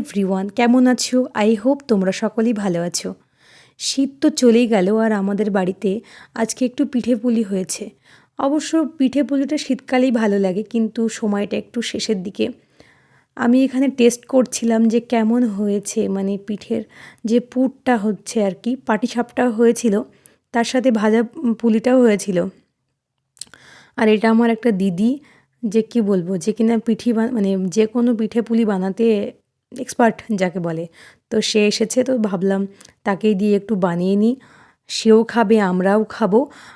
Everyone কেমন আছো? I hope তোমরা সকলেই ভালো আছো। শীত তো চলেই গেল আর আমাদের বাড়িতে আজকে একটু পিঠে পুলি হয়েছে। অবশ্য পিঠে পুলিটা শীতকালেই ভালো লাগে, কিন্তু সময়টা একটু শেষের দিকে। আমি এখানে টেস্ট করছিলাম যে কেমন হয়েছে মানে পিঠের যে পুরটা হচ্ছে আর কি পাটিসাপটা হয়েছিল, তার সাথে ভাজা পুলিটাও হয়েছিল। আর এটা আমার একটা দিদি, যে কি বলব, যে কিনা পিঠি মানে যে কোনো পিঠে পুলি বানাতে এক্সপার্ট যাকে বলে। তো সে এসেছে, তো ভাবলাম তাকেই দিয়ে একটু বানিয়ে নিই। সেও খাবে, আমরাও খাব।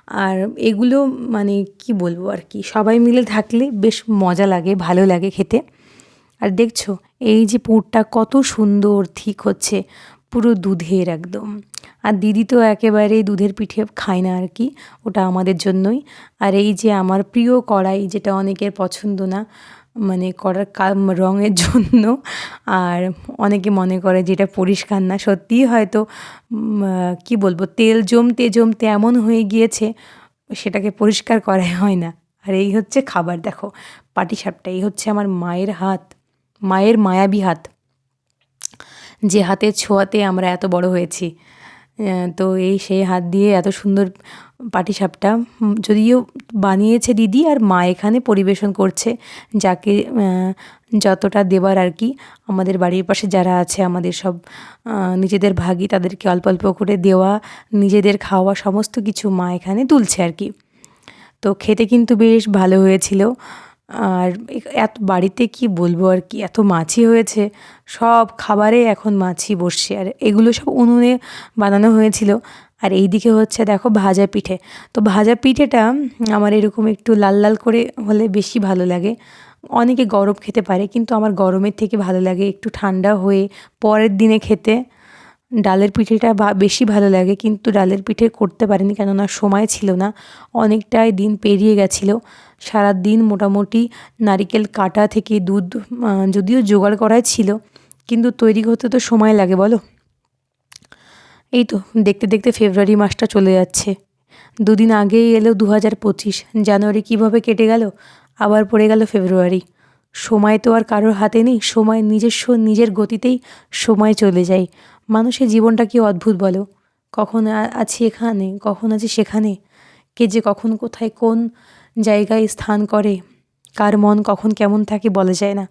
আর এগুলো মানে কি বলব আর কি, সবাই মিলে থাকলে বেশ মজা লাগে, ভালো লাগে খেতে। আর দেখছ, এই যে পুরটা কত সুন্দর ঠিক হচ্ছে, পুরো দুধের একদম। আর দিদি তো একেবারেই দুধের পিঠে খায় না আর কি, ওটা আমাদের জন্যই। আর এই যে আমার প্রিয় কড়াই, যেটা অনেকের পছন্দ না মানে কড়ার রঙের জন্য। আর অনেকে মনে করে যেটা পরিষ্কার না। সত্যিই হয়তো কি বলব, তেল জমতে জমতে এমন হয়ে গিয়েছে, সেটাকে পরিষ্কার করাই হয় না। আর এই হচ্ছে খাবার। দেখো, পাটিসাপটা, এই হচ্ছে আমার মায়ের হাত, মায়ের মায়াবী হাত। যে হাতের ছোঁয়াতে আমরা এত বড় হয়েছি। তো এই সেই হাত দিয়ে এত সুন্দর পাটিসাপটা যদিও বানিয়েছে দিদি আর মা এখানে পরিবেশন করছে, যাকে যতটা দেবার আর কি। আমাদের বাড়ির পাশে যারা আছে, আমাদের সব নিজেদের ভাগই তাদেরকে অল্প অল্প করে দেওয়া, নিজেদের খাওয়া সমস্ত কিছু মা এখানে তুলছে আর কি। তো খেতে কিন্তু বেশ ভালো হয়েছিল। আর এত বাড়িতে কি বলব আর কি? এত মাছি হয়েছে। সব খাবারে এখন মাছি বসছে। আর এগুলো সব উনুনে বানানো হয়েছিল। আর এই দিকে হচ্ছে দেখো ভাজা পিঠে। তো ভাজা পিঠেটা আমার এরকম একটু লাল লাল করে হলে বেশি ভালো লাগে। অনেকে গরম খেতে পারে, কিন্তু আমার গরমের থেকে ভালো লাগে একটু ঠান্ডা হয়ে পরের দিনে খেতে। ডালের পিঠেটা বেশি ভালো লাগে, কিন্তু ডালের পিঠে করতে পারিনি কেননা সময় ছিল না। অনেকটাই দিন পেরিয়ে গেছিল। সারা দিন মোটামুটি নারিকেল কাটা থেকে দুধ যদিও জোগাড় করাই ছিল, কিন্তু তৈরি করতে তো সময় লাগে, বলো? এই তো, দেখতে দেখতে ফেব্রুয়ারি মাসটা চলে যাচ্ছে। দুদিন আগেই এলো দু হাজার পঁচিশ। জানুয়ারি কীভাবে কেটে গেল? আবার পড়ে গেল ফেব্রুয়ারি। সময় তো আর কারোর হাতে নেই, সময় নিজস্ব, নিজের গতিতেই সময় চলে যায়। মানুষের জীবনটা কি অদ্ভুত বলো? কখন আছি এখানে? কখন আছি সেখানে? কে যে কখন কোথায় কোন জায়গায় স্থান করে? কার মন কখন কেমন থাকে বলা যায় না।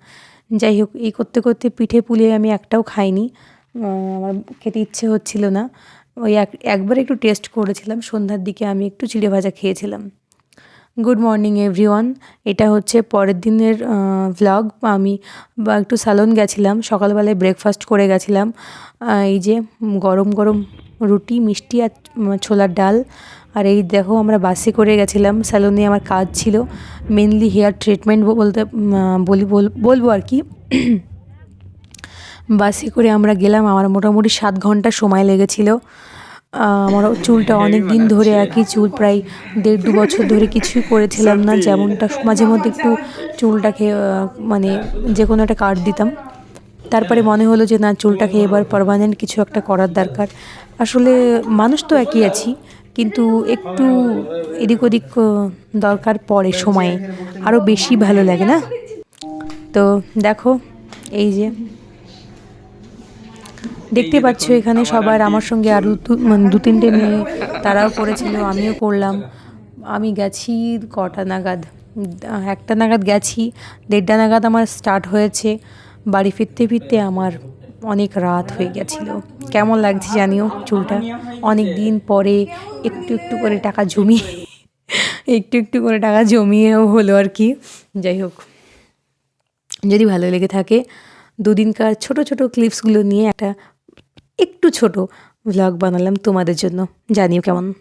যাই হোক, এই করতে করতে পিঠে পুলিয়ে আমি একটাও খাইনি। আমার খেতে ইচ্ছে হচ্ছিল না। ওই এক, একবার একটু টেস্ট করেছিলাম। সন্ধ্যার দিকে আমি একটু চিড়ে ভাজা খেয়েছিলাম। গুড মর্নিং এভরিওয়ান এটা হচ্ছে পরের দিনের ভ্লগ আমি একটু স্যালন গেছিলাম, সকালবেলায় ব্রেকফাস্ট করে গেছিলাম। এই যে গরম গরম রুটি, মিষ্টি আর ছোলার ডাল। আর এই দেখো, আমরা বাসে করে গেছিলাম। স্যালনে আমার কাজ ছিল মেনলি হেয়ার ট্রিটমেন্ট বলতে বলি, বলব আর কি। বাসে করে আমরা গেলাম। আমার মোটামুটি সাত ঘণ্টা সময় লেগেছিল। আমার চুলটা অনেক দিন ধরে একই চুল প্রায় দেড় দু বছর ধরে কিছুই করেছিলাম না। যেমনটা মাঝে মধ্যে একটু চুলটাকে মানে যে কোনো একটা কাট দিতাম। তারপরে মনে হলো যে না চুলটাকে এবার পারমানেন্ট কিছু একটা করার দরকার। আসলে মানুষ তো একই আছি কিন্তু একটু এদিক ওদিক দরকার পড়ে সময়ে। আরও বেশি ভালো লাগে না? তো দেখো এই যে দেখতে পাচ্ছ এখানে সবার আমার সঙ্গে আরও মানে দু তিনটে মেয়ে তারাও করেছিল আমিও করলাম আমি গেছি কটা নাগাদ একটা নাগাদ গেছি দেড়টা নাগাদ আমার স্টার্ট হয়েছে। বাড়ি ফিরতে ফিরতে আমার অনেক রাত হয়ে গেছিল। কেমন লাগছে জানিও চুলটা? অনেক দিন পরে একটু একটু করে টাকা জমিয়ে একটু একটু করে টাকা জমিয়েও হলো আর কি। যাই হোক যদি ভালো লেগে থাকে দুদিনকার ছোট ছোট ক্লিপসগুলো নিয়ে একটা একটু ছোট ভ্লগ বানালাম তোমাদের জন্য। জানিও কেমন?